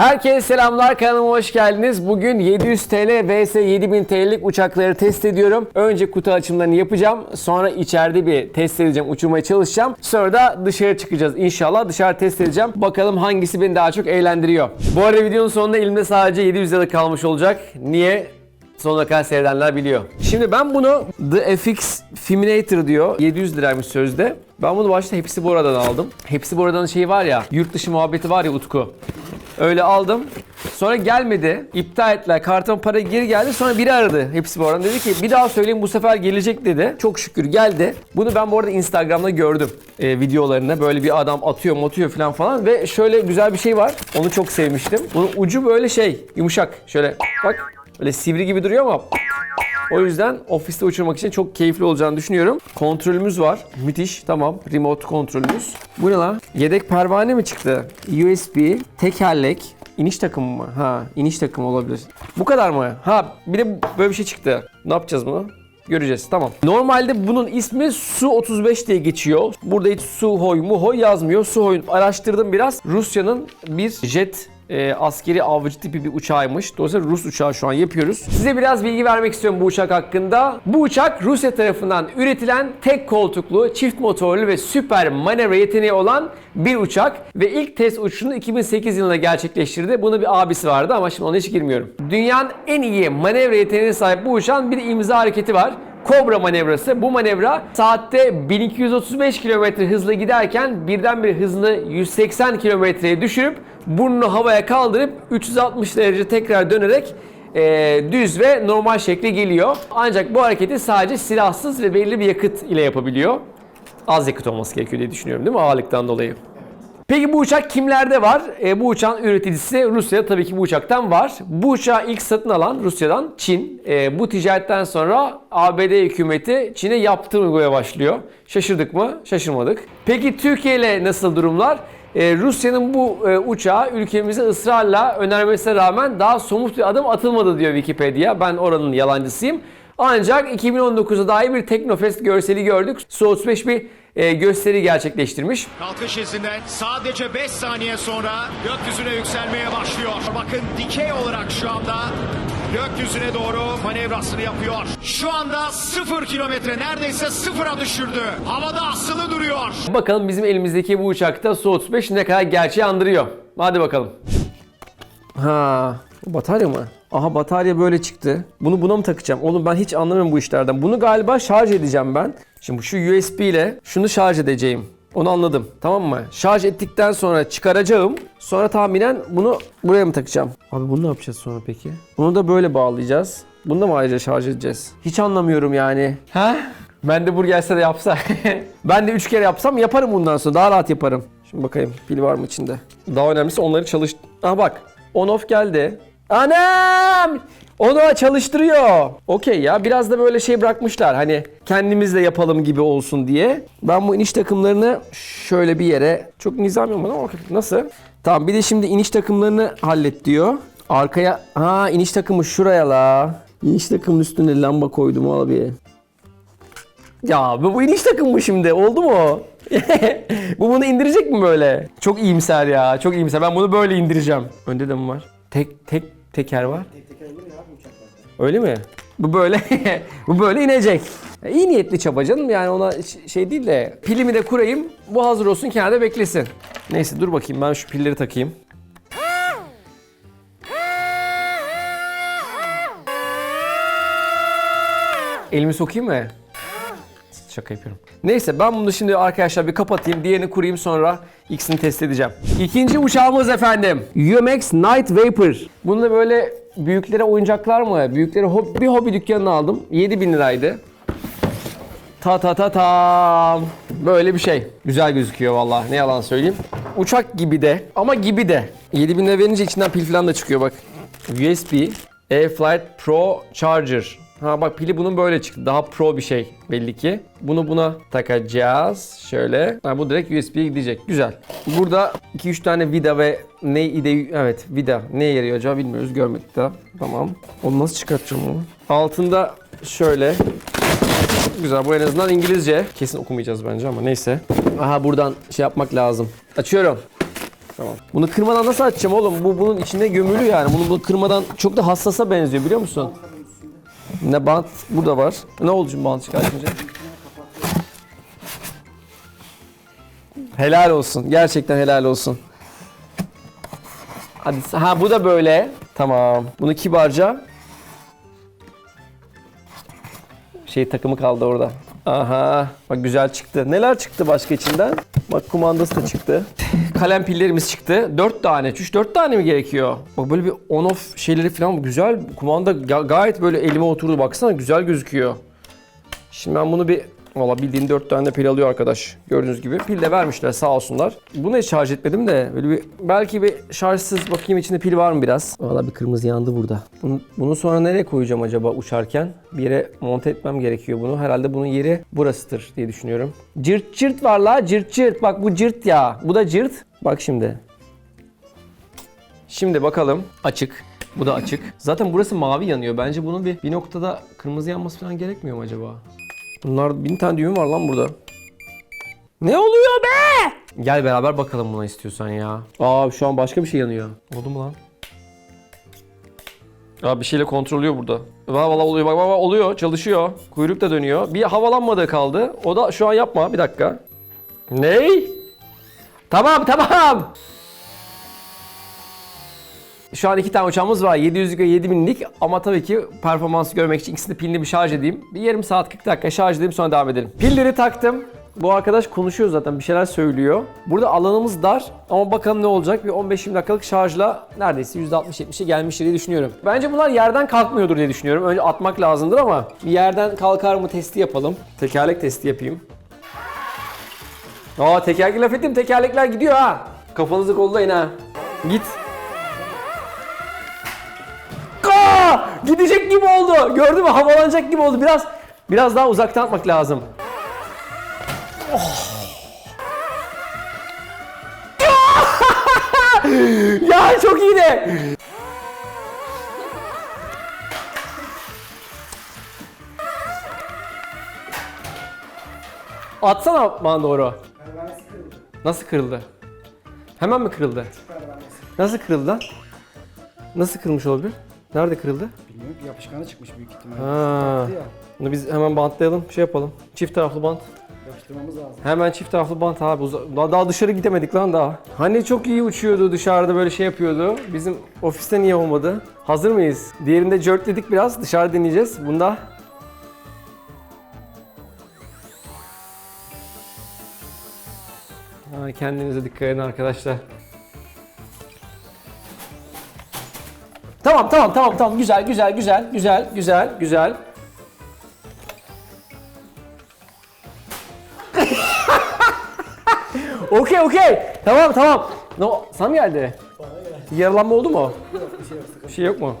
Herkese selamlar kanalıma hoş geldiniz. Bugün 700 TL vs 7000 TL'lik uçakları test ediyorum. Önce kutu açımlarını yapacağım. Sonra içeride bir test edeceğim, uçurmaya çalışacağım. Sonra da dışarı çıkacağız inşallah. Dışarı test edeceğim. Bakalım hangisi beni daha çok eğlendiriyor. Bu arada videonun sonunda elimde sadece 700 lira kalmış olacak. Niye? Sonuna kadar seyredenler biliyor. Şimdi ben bunu The FX Feminator diyor. 700 liraymış sözde. Ben bunu başta hepsi bu aradan aldım. Hepsi bu aradan şey var ya, yurt dışı muhabbeti var ya Utku. Öyle aldım. Sonra gelmedi. İptal ettiler. Kartıma para geri geldi. Sonra biri aradı. Hepsi bu arada. Dedi ki bir daha söyleyeyim bu sefer gelecek dedi. Çok şükür geldi. Bunu ben bu arada Instagram'da gördüm. E, videolarında. Böyle bir adam atıyor atıyor falan falan. Ve şöyle güzel bir şey var. Onu çok sevmiştim. Bunun ucu böyle şey yumuşak. Şöyle bak. Böyle sivri gibi duruyor ama o yüzden ofiste uçurmak için çok keyifli olacağını düşünüyorum. Kontrolümüz var. Müthiş. Tamam. Remote kontrolümüz. Bu ne lan? Yedek pervane mi çıktı? USB, tekerlek, iniş takımı mı? Ha, iniş takımı olabilir. Bu kadar mı? Ha, bir de böyle bir şey çıktı. Ne yapacağız bunu? Göreceğiz. Tamam. Normalde bunun ismi Su-35 diye geçiyor. Burada hiç Suhoy Muhoy yazmıyor. Suhoy araştırdım biraz. Rusya'nın bir jet e, askeri avcı tipi bir uçağıymış. Dolayısıyla Rus uçağı şu an yapıyoruz. Size biraz bilgi vermek istiyorum bu uçak hakkında. Bu uçak Rusya tarafından üretilen tek koltuklu, çift motorlu ve süper manevra yeteneği olan bir uçak ve ilk test uçuşunu 2008 yılında gerçekleştirdi. Bunun bir abisi vardı ama şimdi ona hiç girmiyorum. Dünyanın en iyi manevra yeteneğine sahip bu uçağın bir imza hareketi var. Kobra manevrası. Bu manevra saatte 1235 km hızla giderken birdenbire hızını 180 kilometreye düşürüp burnunu havaya kaldırıp 360 derece tekrar dönerek e, düz ve normal şekle geliyor. Ancak bu hareketi sadece silahsız ve belli bir yakıt ile yapabiliyor. Az yakıt olması gerekiyor diye düşünüyorum değil mi ağırlıktan dolayı? Peki bu uçak kimlerde var? E, bu uçağın üreticisi Rusya tabii ki bu uçaktan var. Bu uçağı ilk satın alan Rusya'dan Çin. E, bu ticaretten sonra ABD hükümeti Çin'e yaptırım uygulamaya başlıyor. Şaşırdık mı? Şaşırmadık. Peki Türkiye ile nasıl durumlar? E, Rusya'nın bu e, uçağı ülkemize ısrarla önermesine rağmen daha somut bir adım atılmadı diyor Wikipedia. Ben oranın yalancısıyım. Ancak 2019'da dair bir Teknofest görseli gördük. Su-35 bir e, gösteri gerçekleştirmiş. Kalkış izinden sadece 5 saniye sonra gökyüzüne yükselmeye başlıyor. Bakın dikey olarak şu anda gökyüzüne doğru manevrasını yapıyor. Şu anda 0 kilometre neredeyse sıfıra düşürdü. Havada asılı duruyor. Bakalım bizim elimizdeki bu uçakta Su-35 ne kadar gerçeği andırıyor. Hadi bakalım. Ha, bu batarya mı? Aha batarya böyle çıktı. Bunu buna mı takacağım? Oğlum ben hiç anlamıyorum bu işlerden. Bunu galiba şarj edeceğim ben. Şimdi şu USB ile şunu şarj edeceğim. Onu anladım. Tamam mı? Şarj ettikten sonra çıkaracağım. Sonra tahminen bunu buraya mı takacağım? Abi bunu ne yapacağız sonra peki? Bunu da böyle bağlayacağız. Bunu da mı ayrıca şarj edeceğiz? Hiç anlamıyorum yani. Ha? Ben de burgelse de yapsa. ben de 3 kere yapsam yaparım bundan sonra. Daha rahat yaparım. Şimdi bakayım pil var mı içinde? Daha önemlisi onları çalış... Aha bak. On off geldi. Anam! Onu çalıştırıyor. Okey ya biraz da böyle şey bırakmışlar. Hani kendimiz de yapalım gibi olsun diye. Ben bu iniş takımlarını şöyle bir yere çok nizami olmadı ama nasıl? Tamam bir de şimdi iniş takımlarını hallet diyor. Arkaya ha iniş takımı şuraya la. İniş takımın üstüne lamba koydum abi. Ya bu, bu iniş takım mı şimdi? Oldu mu? bu bunu indirecek mi böyle? Çok iyimser ya. Çok iyimser. Ben bunu böyle indireceğim. Önde de mi var? Tek tek teker var. Öyle mi? Bu böyle bu böyle inecek. Ya İyi niyetli çaba canım yani ona şey değil de pilimi de kurayım. Bu hazır olsun kenarda beklesin. Neyse dur bakayım ben şu pilleri takayım. Elimi sokayım mı? Şaka yapıyorum. Neyse ben bunu şimdi arkadaşlar bir kapatayım. Diğerini kurayım sonra ikisini test edeceğim. İkinci uçağımız efendim. UMX Night Vapor. Bunda böyle büyüklere oyuncaklar mı? Büyüklere bir hobi dükkanına aldım. 7000 liraydı. Ta ta ta tam. Böyle bir şey. Güzel gözüküyor vallahi. Ne yalan söyleyeyim. Uçak gibi de ama gibi de. 7000 lira verince içinden pil falan da çıkıyor bak. USB A-Flight Pro Charger. Ha bak pili bunun böyle çıktı. Daha pro bir şey belli ki. Bunu buna takacağız. Şöyle. Ha, bu direkt USB'ye gidecek. Güzel. Burada 2-3 tane vida ve ne ide evet vida ne yarıyor acaba bilmiyoruz. Görmedik daha. Tamam. Onu nasıl çıkartacağım onu? Altında şöyle Güzel bu en azından İngilizce. Kesin okumayacağız bence ama neyse. Aha buradan şey yapmak lazım. Açıyorum. Tamam. Bunu kırmadan nasıl açacağım oğlum? Bu bunun içinde gömülü yani. Bunu, bunu kırmadan çok da hassasa benziyor biliyor musun? Ne bant burada var. Ne oldu şimdi bant çıkartınca? Helal olsun. Gerçekten helal olsun. Hadi ha bu da böyle. Tamam. Bunu kibarca şey takımı kaldı orada. Aha. Bak güzel çıktı. Neler çıktı başka içinden? Bak kumandası da çıktı. Kalem pillerimiz çıktı. 4 tane. 3-4 tane mi gerekiyor? Bak böyle bir on off şeyleri falan güzel. Kumanda ga- gayet böyle elime oturdu. Baksana güzel gözüküyor. Şimdi ben bunu bir Valla bildiğin 4 tane de pil alıyor arkadaş. Gördüğünüz gibi. Pil de vermişler sağ olsunlar. Bunu hiç şarj etmedim de böyle bir belki bir şarjsız bakayım içinde pil var mı biraz. Valla bir kırmızı yandı burada. Bunu, bunu sonra nereye koyacağım acaba uçarken? Bir yere monte etmem gerekiyor bunu. Herhalde bunun yeri burasıdır diye düşünüyorum. Cırt cırt var la cırt cırt. Bak bu cırt ya. Bu da cırt. Bak şimdi. Şimdi bakalım. Açık. Bu da açık. Zaten burası mavi yanıyor. Bence bunun bir, bir noktada kırmızı yanması falan gerekmiyor mu acaba? Bunlar bin tane düğüm var lan burada. Ne oluyor be? Gel beraber bakalım buna istiyorsan ya. Aa şu an başka bir şey yanıyor. Oldu mu lan? Aa bir şeyle kontrolüyor burada. Valla valla oluyor bak bak bak oluyor çalışıyor. Kuyruk da dönüyor. Bir havalanmadığı kaldı. O da şu an yapma bir dakika. Ney? Tamam tamam. Şu an iki tane uçağımız var. 700'lük ve 7000'lik ama tabii ki performansı görmek için ikisini pilli bir şarj edeyim. Bir yarım saat 40 dakika şarj edeyim sonra devam edelim. Pilleri taktım. Bu arkadaş konuşuyor zaten bir şeyler söylüyor. Burada alanımız dar ama bakalım ne olacak. Bir 15-20 dakikalık şarjla neredeyse %60-70'e gelmiştir diye düşünüyorum. Bence bunlar yerden kalkmıyordur diye düşünüyorum. Önce atmak lazımdır ama bir yerden kalkar mı testi yapalım. Tekerlek testi yapayım. Aa tekerlek laf ettim tekerlekler gidiyor ha. Kafanızı kollayın ha. Git. Oldu. Gördün mü? Havalanacak gibi oldu. Biraz biraz daha uzaktan atmak lazım. Oh. ya çok iyiydi. Atsana bana doğru. Nasıl kırıldı? Hemen mi kırıldı? Nasıl kırıldı? Nasıl kırılmış olabilir? Nerede kırıldı? Bilmiyorum ki yapışkanı çıkmış büyük ihtimalle. Ha. Ya, Bunu biz hemen bantlayalım, şey yapalım. Çift taraflı bant. yapıştırmamız lazım. Hemen çift taraflı bant abi. Uza- Daha, daha dışarı gidemedik lan daha. Hani çok iyi uçuyordu dışarıda böyle şey yapıyordu. Bizim ofiste niye olmadı? Hazır mıyız? Diğerinde jörtledik biraz. Dışarıda deneyeceğiz. Bunda Ha, kendinize dikkat edin arkadaşlar. Tamam tamam tamam tamam güzel güzel güzel güzel güzel güzel. Okey okey. Tamam tamam. No, sana mı geldi? Yaralanma oldu mu? Bir şey yok mu?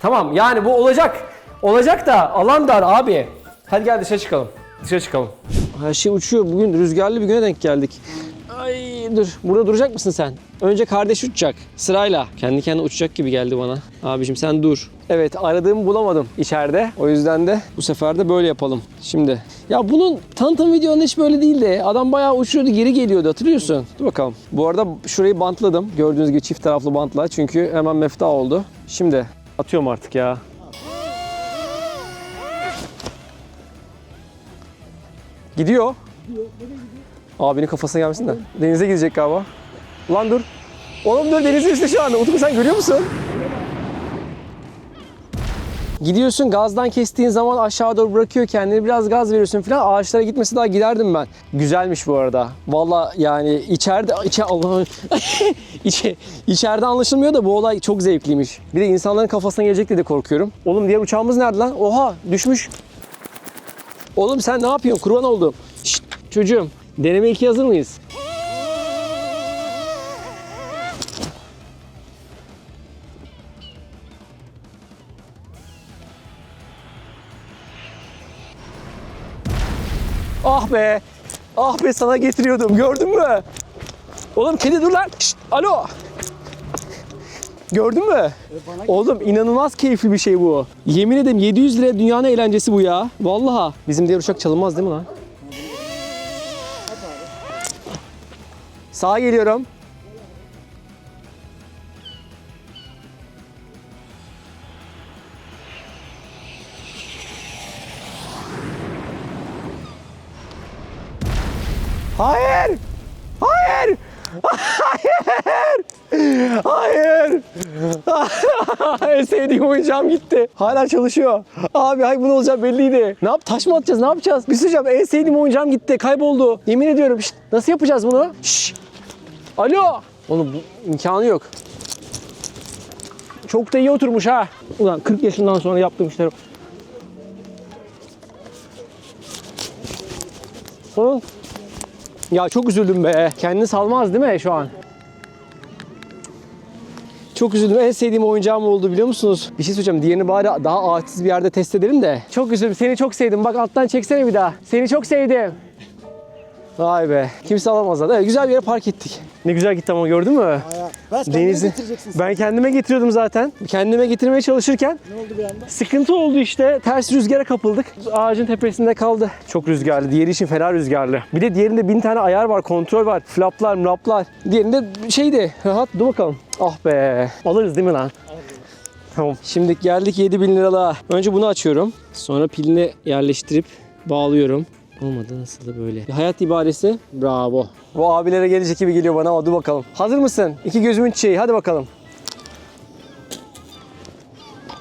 Tamam yani bu olacak. Olacak da alan dar abi. Hadi gel dışarı çıkalım. Dışarı çıkalım. Her şey uçuyor. Bugün rüzgarlı bir güne denk geldik. Ay dur. Burada duracak mısın sen? Önce kardeş uçacak. Sırayla. Kendi kendine uçacak gibi geldi bana. Abicim sen dur. Evet aradığımı bulamadım içeride. O yüzden de bu sefer de böyle yapalım. Şimdi. Ya bunun tanıtım videonun hiç böyle değildi. Adam bayağı uçuyordu geri geliyordu hatırlıyorsun. Dur bakalım. Bu arada şurayı bantladım. Gördüğünüz gibi çift taraflı bantla. Çünkü hemen mefta oldu. Şimdi atıyorum artık ya. Gidiyor. Abinin kafasına gelmesin de. Denize gidecek galiba. Ulan dur. Oğlum dur denizin üstü şu anda. Utku sen görüyor musun? Gidiyorsun gazdan kestiğin zaman aşağı doğru bırakıyor kendini biraz gaz veriyorsun falan ağaçlara gitmesi daha giderdim ben. Güzelmiş bu arada. Valla yani içeride içe Allah'ım içe, içeride anlaşılmıyor da bu olay çok zevkliymiş. Bir de insanların kafasına gelecek diye de korkuyorum. Oğlum diğer uçağımız nerede lan? Oha düşmüş. Oğlum sen ne yapıyorsun? Kurban oldum. Şşt, çocuğum. Deneme 2 hazır mıyız? Ah be. Ah be sana getiriyordum. Gördün mü? Oğlum kedi dur lan. Şşt, alo. Gördün mü? Oğlum inanılmaz keyifli bir şey bu. Yemin ederim 700 liraya dünyanın eğlencesi bu ya. Vallahi. Bizim diğer uçak çalınmaz değil mi lan? Sağa geliyorum. Hayır! Hayır! Hayır! Hayır! en sevdiğim oyuncağım gitti. Hala çalışıyor. Abi hay bunu olacak belliydi. Ne yap? Taş mı atacağız? Ne yapacağız? Bir şey söyleyeceğim. En sevdiğim oyuncağım gitti. Kayboldu. Yemin ediyorum. Şşt, nasıl yapacağız bunu? Şşş. Alo. Oğlum bu imkanı yok. Çok da iyi oturmuş ha. Ulan 40 yaşından sonra yaptığım işler. Oğlum. Ya çok üzüldüm be. Kendini salmaz değil mi şu an? Çok üzüldüm. En sevdiğim oyuncağım oldu biliyor musunuz? Bir şey söyleyeceğim. Diğerini bari daha ağaçsız bir yerde test edelim de. Çok üzüldüm. Seni çok sevdim. Bak alttan çeksene bir daha. Seni çok sevdim. Vay be. Kimse alamaz zaten. Evet, güzel bir yere park ettik. Ne güzel gitti ama gördün mü? Ben Denizi. Ben kendime getiriyordum zaten. Kendime getirmeye çalışırken Ne oldu bir anda? Sıkıntı oldu işte. Ters rüzgara kapıldık. Ağacın tepesinde kaldı. Çok rüzgarlı. Diğeri için fena rüzgarlı. Bir de diğerinde bin tane ayar var. Kontrol var. Flaplar, mlaplar. Diğerinde şeydi. Rahat. Dur bakalım. Ah be. Alırız değil mi lan? Tamam. Şimdi geldik 7000 liralığa. Önce bunu açıyorum. Sonra pilini yerleştirip bağlıyorum. Olmadı nasıl da böyle. Hayat ibaresi. Bravo. Bu abilere gelecek gibi geliyor bana dur bakalım. Hazır mısın? İki gözümün çiçeği. Hadi bakalım.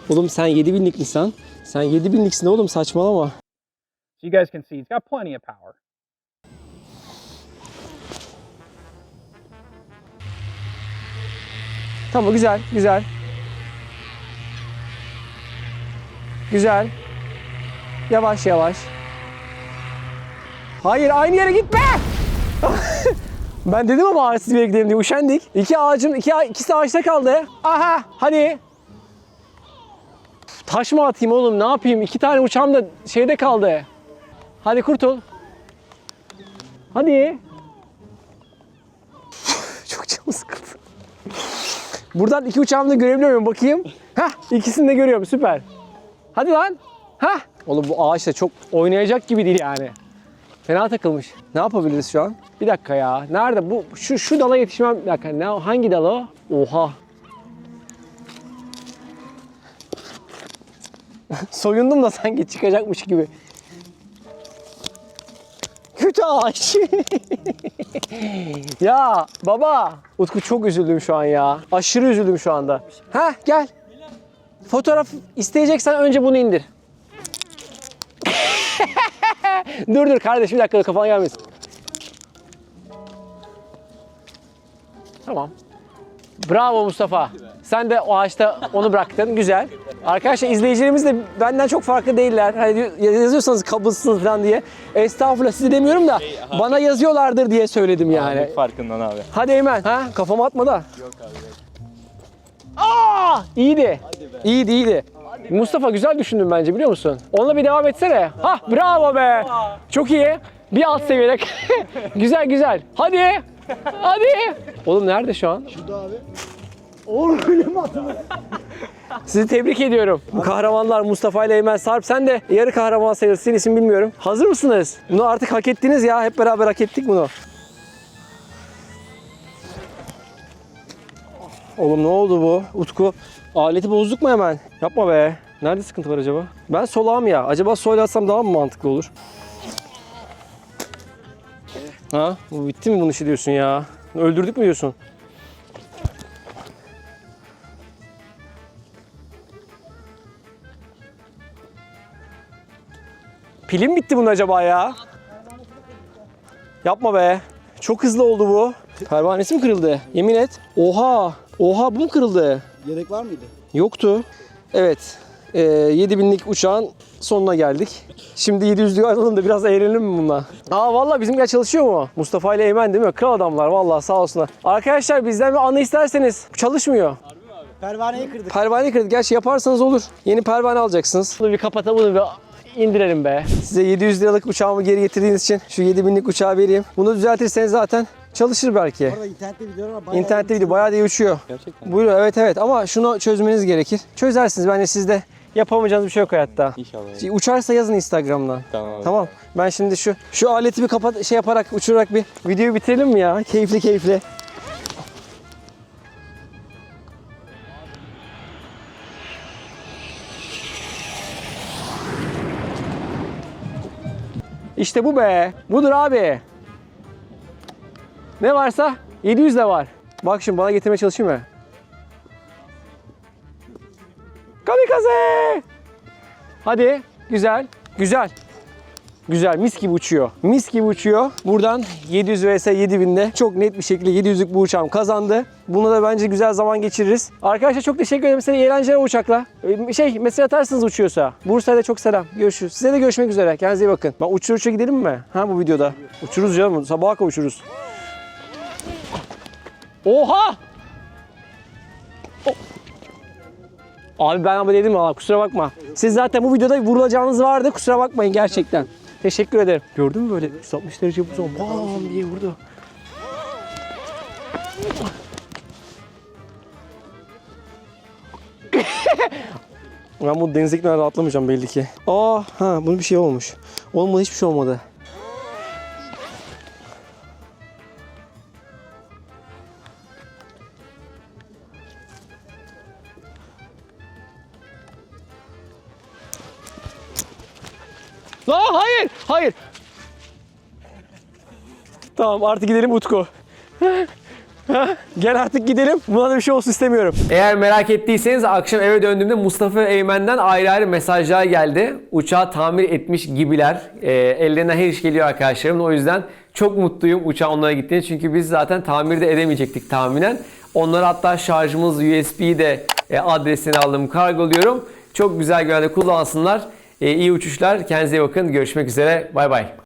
Oğlum sen 7000'lik misin? Sen 7000'liksin oğlum saçmalama. So you guys can see he's got plenty of power. Tamam güzel, güzel. Güzel. Yavaş yavaş. Hayır aynı yere gitme. ben dedim ama ağaçsız bir yere gidelim diye üşendik. İki ağacın, iki, ikisi ağaçta kaldı. Aha hadi. Taş mı atayım oğlum ne yapayım? İki tane uçağım da şeyde kaldı. Hadi kurtul. Hadi. Çok canım sıkıldı. Buradan iki uçağımı da görebiliyor muyum bakayım? Hah ikisini de görüyorum süper. Hadi lan. Hah. Oğlum bu ağaç da çok oynayacak gibi değil yani. Fena takılmış. Ne yapabiliriz şu an? Bir dakika ya. Nerede bu? Şu şu dala yetişmem. Bir dakika. Ne, hangi dal o? Oha. Soyundum da sanki çıkacakmış gibi. Kötü ağaç. ya baba. Utku çok üzüldüm şu an ya. Aşırı üzüldüm şu anda. Ha gel. Fotoğraf isteyeceksen önce bunu indir. dur dur kardeşim bir dakika kafana gelmesin. Tamam. Bravo Mustafa. Sen de o ağaçta onu bıraktın. Güzel. Arkadaşlar izleyicilerimiz de benden çok farklı değiller. Hani yazıyorsanız kabızsınız falan diye. Estağfurullah sizi demiyorum da bana yazıyorlardır diye söyledim yani. farkından abi. Hadi Eymen. Ha kafama atma da. Yok abi. Aa! İyiydi. İyiydi iyiydi. Mustafa güzel düşündün bence biliyor musun? Onunla bir devam etsene. Ha bravo be. Çok iyi. Bir alt seviyede. güzel güzel. Hadi. Hadi. Oğlum nerede şu an? Şurada abi. Oğlum öyle mi atılır? Sizi tebrik ediyorum. Bu kahramanlar Mustafa ile Eymen Sarp. Sen de yarı kahraman sayılırsın. İsim bilmiyorum. Hazır mısınız? Bunu artık hak ettiniz ya. Hep beraber hak ettik bunu. Oğlum ne oldu bu? Utku aleti bozduk mu hemen? Yapma be. Nerede sıkıntı var acaba? Ben solağım ya. Acaba sol atsam daha mı mantıklı olur? Ha? Bu bitti mi bunun işi diyorsun ya? Öldürdük mü diyorsun? Pilim bitti bunun acaba ya? Yapma be. Çok hızlı oldu bu. Pervanesi mi kırıldı? Yemin et. Oha. Oha bu mu kırıldı? Yedek var mıydı? Yoktu. Evet. E, 7000'lik uçağın sonuna geldik. Şimdi 700'lük alalım da biraz eğlenelim mi bununla? Aa valla bizimkiler çalışıyor mu? Mustafa ile Eymen değil mi? Kral adamlar valla sağ olsunlar. Arkadaşlar bizden bir anı isterseniz çalışmıyor. Pervaneyi kırdık. Pervane kırdık. Gerçi yaparsanız olur. Yeni pervane alacaksınız. Bunu bir kapatalım, bunu bir indirelim be. Size 700 liralık uçağımı geri getirdiğiniz için şu 7000'lik uçağı vereyim. Bunu düzeltirseniz zaten çalışır belki. Orada internette videolar var. bayağı İnternette video bayağı da iyi uçuyor. Gerçekten. Buyurun evet evet ama şunu çözmeniz gerekir. Çözersiniz bence siz de Yapamayacağınız bir şey yok hayatta. İnşallah. Şey, Uçarsa yazın Instagram'dan. Tamam abi. Tamam. Ben şimdi şu şu aleti bir kapat şey yaparak uçurarak bir videoyu bitirelim mi ya? Keyifli keyifli. İşte bu be. Budur abi. Ne varsa 700 de var. Bak şimdi bana getirmeye çalışayım mı? Kamikaze! Hadi. Güzel. Güzel. Güzel. Mis gibi uçuyor. Mis gibi uçuyor. Buradan 700 vs 7000'de çok net bir şekilde 700'lük bu uçağım kazandı. Buna da bence güzel zaman geçiririz. Arkadaşlar çok teşekkür ederim. Size eğlenceler uçakla. Ee, Şey mesaj atarsınız uçuyorsa. Bursa'ya çok selam. Görüşürüz. Size de görüşmek üzere. Kendinize iyi bakın. Ben uçur uçur gidelim mi? Ha bu videoda. Uçuruz canım. Sabaha kadar uçuruz. Oha! Abi ben ama dedim ama kusura bakma. Siz zaten bu videoda vurulacağınız vardı kusura bakmayın gerçekten. Teşekkür ederim. Gördün mü böyle 160 derece bu zaman bam diye vurdu. ben bu denizdekinden rahatlamayacağım belli ki. Aa ha bunun bir şey olmuş. Olmadı hiçbir şey olmadı. Tamam artık gidelim Utku. Gel artık gidelim. Buna da bir şey olsun istemiyorum. Eğer merak ettiyseniz akşam eve döndüğümde Mustafa Eymen'den ayrı ayrı mesajlar geldi. Uçağı tamir etmiş gibiler. Ee, ellerinden her iş geliyor arkadaşlarımın. O yüzden çok mutluyum uçağı onlara gittiğini. Çünkü biz zaten tamir de edemeyecektik tahminen. Onlara hatta şarjımız USB'yi de e, adresini aldım kargoluyorum. Çok güzel günlerde kullansınlar. E, iyi uçuşlar. Kendinize iyi bakın. Görüşmek üzere. Bay bay.